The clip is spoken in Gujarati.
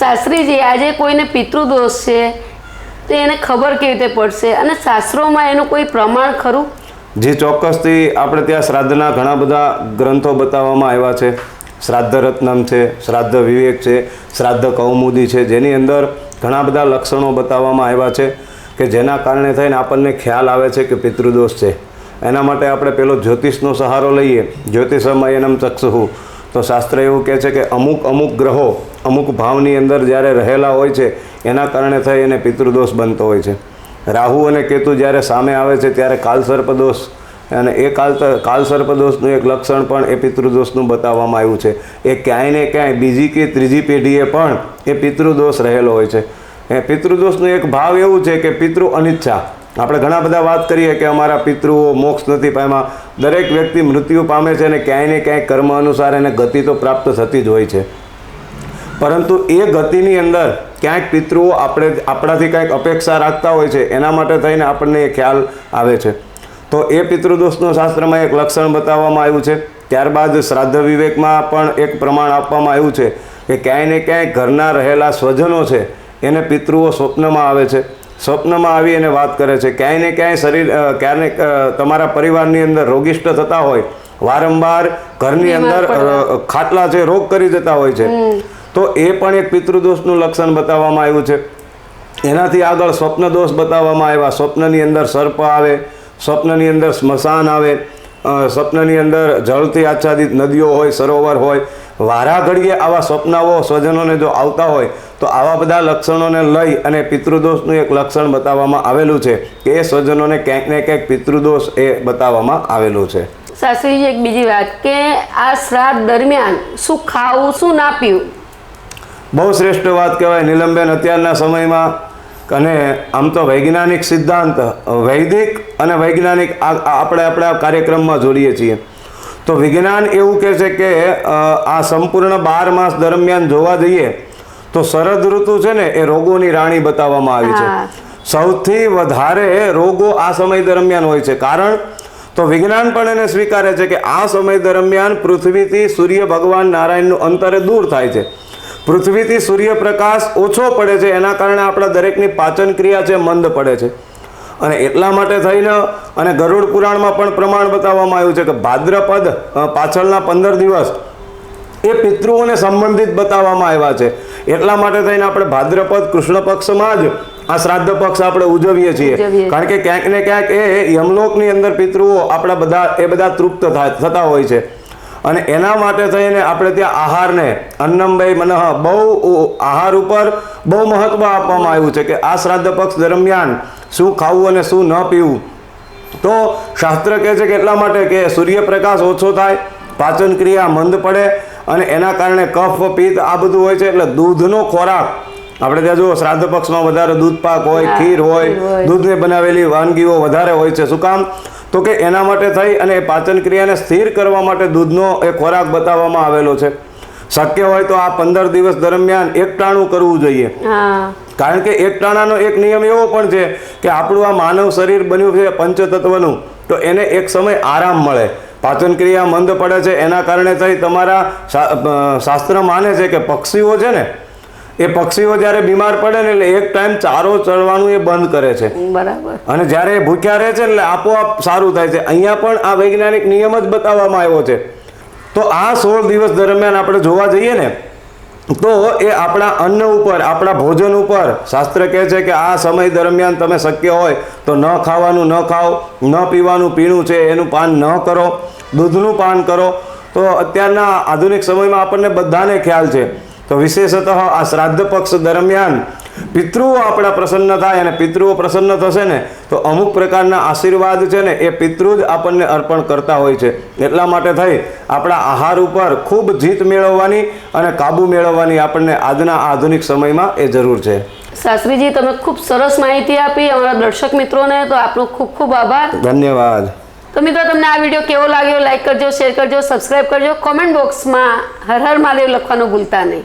શાસ્ત્રીજી, આજે કોઈને પિતૃદોષ છે? તો એને ખબર કેવી રીતે પડશે? અને શાસ્ત્રોમાં એનું કોઈ પ્રમાણ ખરું? જે ચોક્કસથી આપણે ત્યાં શ્રાદ્ધના ઘણા બધા ગ્રંથો બતાવવામાં આવ્યા છે. શ્રાદ્ધ રત્નમ છે, શ્રાદ્ધ વિવેક છે, શ્રાદ્ધ કૌમુદી છે, જેની અંદર ઘણા બધા લક્ષણો બતાવવામાં આવ્યા છે કે જેના કારણે થઈને આપણને ખ્યાલ આવે છે કે પિતૃદોષ છે. એના માટે આપણે પેલો જ્યોતિષનો સહારો લઈએ. જ્યોતિષમયનમ ચક્ષુહુ તો શાસ્ત્ર એવું કહે છે કે અમુક અમુક ગ્રહો અમુક ભાવની અંદર જ્યારે રહેલા હોય છે, એના કારણે થઈ એને પિતૃદોષ બનતો હોય છે. રાહુ અને કેતુ જ્યારે સામે આવે છે, ત્યારે કાલસર્પદોષ અને એ કાલ કાલસર્પદોષનું એક લક્ષણ પણ એ પિતૃદોષનું બતાવવામાં આવ્યું છે. એ ક્યાંય ને ક્યાંય બીજી કે ત્રીજી પેઢીએ પણ એ પિતૃદોષ રહેલો હોય છે. એ પિતૃદોષનો એક ભાવ એવું છે કે પિતૃ અનિચ્છા. આપણે ઘણા બધા વાત કરીએ કે અમારા પિતૃઓ મોક્ષ નથી પામ્યા. દરેક વ્યક્તિ મૃત્યુ પામે છે અને ક્યાંય ને ક્યાંય કર્મ અનુસાર એને ગતિ તો પ્રાપ્ત થતી જ હોય છે. પરંતુ એ ગતિની અંદર ક્યાંક પિતૃઓ આપણે આપણાથી કાંઈક અપેક્ષા રાખતા હોય છે, એના માટે થઈને આપણને એ ખ્યાલ આવે છે. તો એ પિતૃદોષનું શાસ્ત્રમાં એક લક્ષણ બતાવવામાં આવ્યું છે. ત્યારબાદ શ્રાદ્ધ વિવેકમાં પણ એક પ્રમાણ આપવામાં આવ્યું છે કે ક્યાંય ને ક્યાંય ઘરના રહેલા સ્વજનો છે, એને પિતૃઓ સ્વપ્નમાં આવે છે. સ્વપ્નમાં આવી અને વાત કરે છે. ક્યાંય ને ક્યાંય શરીર અ, તમારા પરિવારની અંદર રોગિષ્ટ થતા હોય વારંવાર ઘરની અંદર ખાટલા છે રોગ કરી જતા હોય છે. તો એ પણ એક પિતૃદોષનું લક્ષણ બતાવવામાં આવ્યું છે. એનાથી આગળ સ્વપ્ન દોષ બતાવવામાં આવ્યા. સ્વપ્નની અંદર સર્પ આવે સ્વપ્નની અંદર સ્મશાન આવે સ્વપ્નની અંદર જળથી આચ્છાદિત નદીઓ હોય સરોવર હોય વારા ઘડીએ આવા સ્વપ્નાઓ સ્વજનોને જો આવતા હોય તો આવા બધા લક્ષણોને લઈ અને પિતૃદોષનું એક લક્ષણ બતાવવામાં આવેલું છે કે એ સ્વજનોને ક્યાંક ને ક્યાંક પિતૃદોષ એ બતાવવામાં આવેલું છે. સાસરીજી એક બીજી વાત કે આ શ્રાદ્ધ દરમિયાન શું ખાવું શું ના પીવું? બહુ શ્રેષ્ઠ વાત કહેવાય. નીલમબેન અત્યારના સમયમાં અને આમ તો વૈજ્ઞાનિક સિદ્ધાંત વૈદિક અને વૈજ્ઞાનિક આપણે આપણા કાર્યક્રમમાં જોડીએ છીએ. તો વિજ્ઞાન એવું કહે છે કે આ સંપૂર્ણ બાર માસ દરમિયાન જોવા જઈએ તો શરદ ઋતુ છે ને એ રોગોની રાણી બતાવવામાં આવી છે. સૌથી વધારે રોગો આ સમય દરમિયાન હોય છે. કારણ તો વિજ્ઞાન પણ એને સ્વીકારે છે કે આ સમય દરમિયાન પૃથ્વીથી સૂર્ય ભગવાન નારાયણનું અંતરે દૂર થાય છે. પૃથ્વીથી સૂર્યપ્રકાશ ઓછો પડે છે એના કારણે આપણા દરેકની પાચન ક્રિયા છે મંદ પડે છે. અને એટલા માટે થઈને અને ગરુડ પુરાણમાં પણ પ્રમાણ બતાવવામાં આવ્યું છે કે ભાદ્રપદ પાછળના પંદર દિવસ એ પિતૃઓને સંબંધિત બતાવવામાં આવ્યા છે. એટલા માટે થઈને આપણે ભાદ્રપદ કૃષ્ણ પક્ષમાં જ આ શ્રાદ્ધ પક્ષ આપણે ઉજવીએ છીએ. કારણ કે ક્યાંક ને ક્યાંક એ યમલોકની અંદર પિતૃઓ આપણા બધા એ બધા તૃપ્ત થતા હોય છે. અને એના માટે થઈને આપણે ત્યાં આહારને અન્નમભાઈ મનઃ બહુ આહાર ઉપર બહુ મહત્વ આપવામાં આવ્યું છે કે આ શ્રાદ્ધ પક્ષ દરમિયાન શું ખાવું અને શું ન પીવું. તો શાસ્ત્ર કહે છે કે એટલા માટે કે સૂર્યપ્રકાશ ઓછો થાય પાચન ક્રિયા મંદ પડે અને એના કારણે કફ પિત્ત આ બધું હોય છે એટલે દૂધનો ખોરાક. આપણે ત્યાં જુઓ શ્રાદ્ધ પક્ષમાં વધારે દૂધ પાક હોય ખીર હોય. દૂધને બનાવેલી વાનગીઓ વધારે હોય છે. શું કામ? તો કે એના માટે થઈ અને પાચન ક્રિયાને સ્થિર કરવા માટે દૂધનો એ ખોરાક બતાવવામાં આવેલો છે. શક્ય હોય તો આ પંદર દિવસ દરમિયાન એકટાણું કરવું જોઈએ. કારણ કે એક ટાણાનો એક નિયમ એવો પણ છે કે આપણું આ માનવ શરીર બન્યું છે પંચતત્વનું તો એને એક સમય આરામ મળે. પાચન ક્રિયા મંદ પડે છે એના કારણે થઈ તમારા શાસ્ત્ર માને છે કે પક્ષીઓ છે ને એ પક્ષીઓ જ્યારે બીમાર પડે ને એટલે એક ટાઈમ ચારો ચડવાનું એ બંધ કરે છે. બરાબર. અને જ્યારે એ ભૂખ્યા રહે છે ને એટલે આપોઆપ સારું થાય છે. અહીંયા પણ આ વૈજ્ઞાનિક નિયમ જ બતાવવામાં આવ્યો છે. તો આ સોળ દિવસ દરમિયાન આપણે જોવા જઈએ ને તો એ આપણા અન્ન ઉપર, આપણા ભોજન ઉપર શાસ્ત્ર કહે છે કે આ સમય દરમિયાન તમે શક્ય હોય તો ન ખાવાનું ન ખાઓ, ન પીવાનું પીણું છે, એનું પાન ન કરો, દૂધનું પાન કરો. તો અત્યારના આધુનિક સમયમાં આપણને બધાને ખ્યાલ છે. તો વિશેષતઃ આ શ્રાદ્ધ પક્ષ દરમિયાન પિતૃઓ આપણા પ્રસન્ન થાય અને પિતૃઓ પ્રસન્ન થશે ને તો અમુક પ્રકારના આશીર્વાદ છે ને એ પિતૃ જ આપણને અર્પણ કરતા હોય છે. એટલા માટે થઈ આપણા આહાર ઉપર ખૂબ જીત મેળવવાની અને કાબુ મેળવવાની આપણને આજના આધુનિક સમયમાં એ જરૂર છે. શાસ્ત્રીજી તમે ખૂબ સરસ માહિતી આપી. અમારા દર્શક મિત્રોને તો આપનો ખૂબ ખૂબ આભાર. ધન્યવાદ. તો મિત્રો તમને આ વીડિયો કેવો લાગ્યો? લાઈક કરજો શેર કરજો સબસ્ક્રાઈબ કરજો. કોમેન્ટ બોક્સમાં હર હર મહાદેવ લખવાનું ભૂલતા નહીં.